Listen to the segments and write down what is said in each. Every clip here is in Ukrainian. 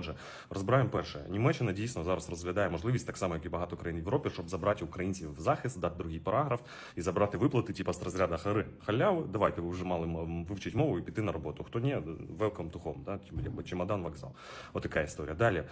Отже, розбираємо перше. Німеччина дійсно зараз розглядає можливість, так само як і багато країн в Європі, щоб забрати українців в захист, дати другий параграф і забрати виплати, типу з розряду хари халяви. Давайте ви вже мали вивчити мову і піти на роботу. Хто ні, welcome to home, да? типу, чемодан, вокзал. Отака історія. Далі,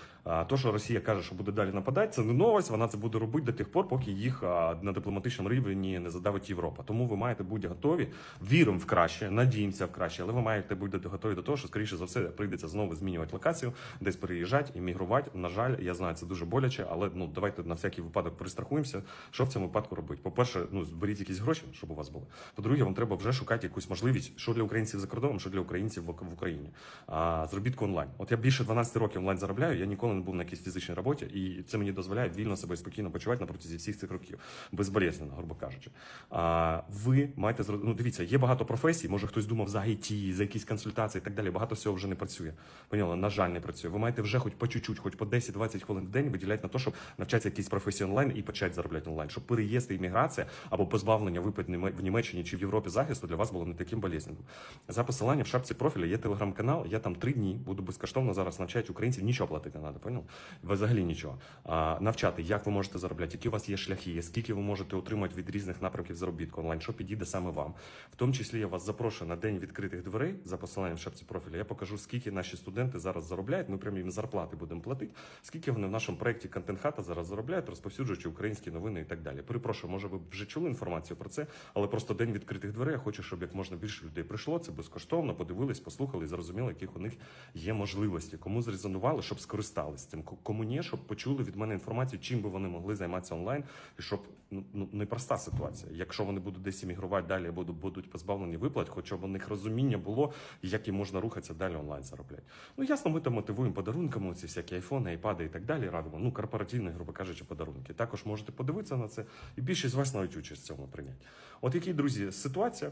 то, що Росія каже, що буде далі нападати, це не новость. Вона це буде робити до тих пор, поки їх на дипломатичному рівні не задавить Європа. Тому ви маєте бути готові. Віримо в краще, надіємося в краще, але ви маєте бути готові до того, що скоріше за все прийдеться знову змінювати локацію, десь переїжджати, іммігрувати. На жаль, я знаю, це дуже боляче, але ну давайте на всякий випадок перестрахуємося. Що в цьому випадку робити? По-перше, ну зберіть якісь гроші, щоб у вас було. По-друге, вам треба вже шукати якусь можливість, що для українців за кордоном, що для українців в Україні. А зробітку онлайн. От я більше 12 років онлайн заробляю. Я ніколи не був на якійсь фізичній роботі, і це мені дозволяє вільно себе спокійно почувати на протязі всіх цих років, безболезненно, грубо кажучи. А ви маєте ну, дивіться, є багато професій. Може хтось думав за IT, за якісь консультації і так далі. Багато всього вже не працює. Поняли? На жаль, не працює. Ви маєте вже хоч по чуть-чуть, хоч по 10-20 хвилин в день виділяти на те, щоб навчатися якісь професії онлайн і почати заробляти онлайн, щоб переїзд і імміграція або позбавлення виплат Німе- в Німеччині чи в Європі захисту для вас було не таким болезненним. За посиланням в шапці профіля є телеграм-канал. Я там три дні буду безкоштовно зараз навчати українців. Нічого платити не треба, поняв? Взагалі нічого. А, навчати, як ви можете заробляти, які у вас є шляхи, скільки ви можете отримати від різних напрямків заробітку онлайн, що підійде саме вам. В тому числі я вас запрошую на день відкритих дверей за посиланням в шапці профіля. Я покажу, скільки наші студенти зараз заробляють. Ми прямо їм зарплати будемо платити. Скільки вони в нашому проєкті контент хата зараз заробляють, розповсюджуючи українські новини і так далі. Перепрошую, може ви вже чули інформацію про це, але просто день відкритих дверей. Я хочу, щоб як можна більше людей прийшло. Це безкоштовно, подивились, послухали і зрозуміли, яких у них є можливості. Кому зрезонували, щоб скористались цим. Кому ні, щоб почули від мене інформацію, чим би вони могли займатися онлайн, і щоб ну ну, непроста ситуація. Якщо вони будуть десь іммігрувати далі, або будуть позбавлені виплат, хоча б у них розуміння було, як їм можна рухатися далі онлайн заробляти. Ну ясно, ми там мотивуємо подарунками, ці всякі айфони, айпади і так далі. Радимо. Ну корпоративні, грубо кажучи, подарунки. Також можете подивитися на це, і більшість з вас навіть участь в цьому прийняти. От які, друзі, ситуація.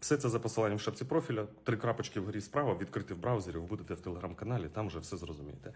Все це за посиланням в шапці профіля. Три крапочки вгорі справа, відкрити в браузері, ви будете в телеграм-каналі, там вже все зрозумієте.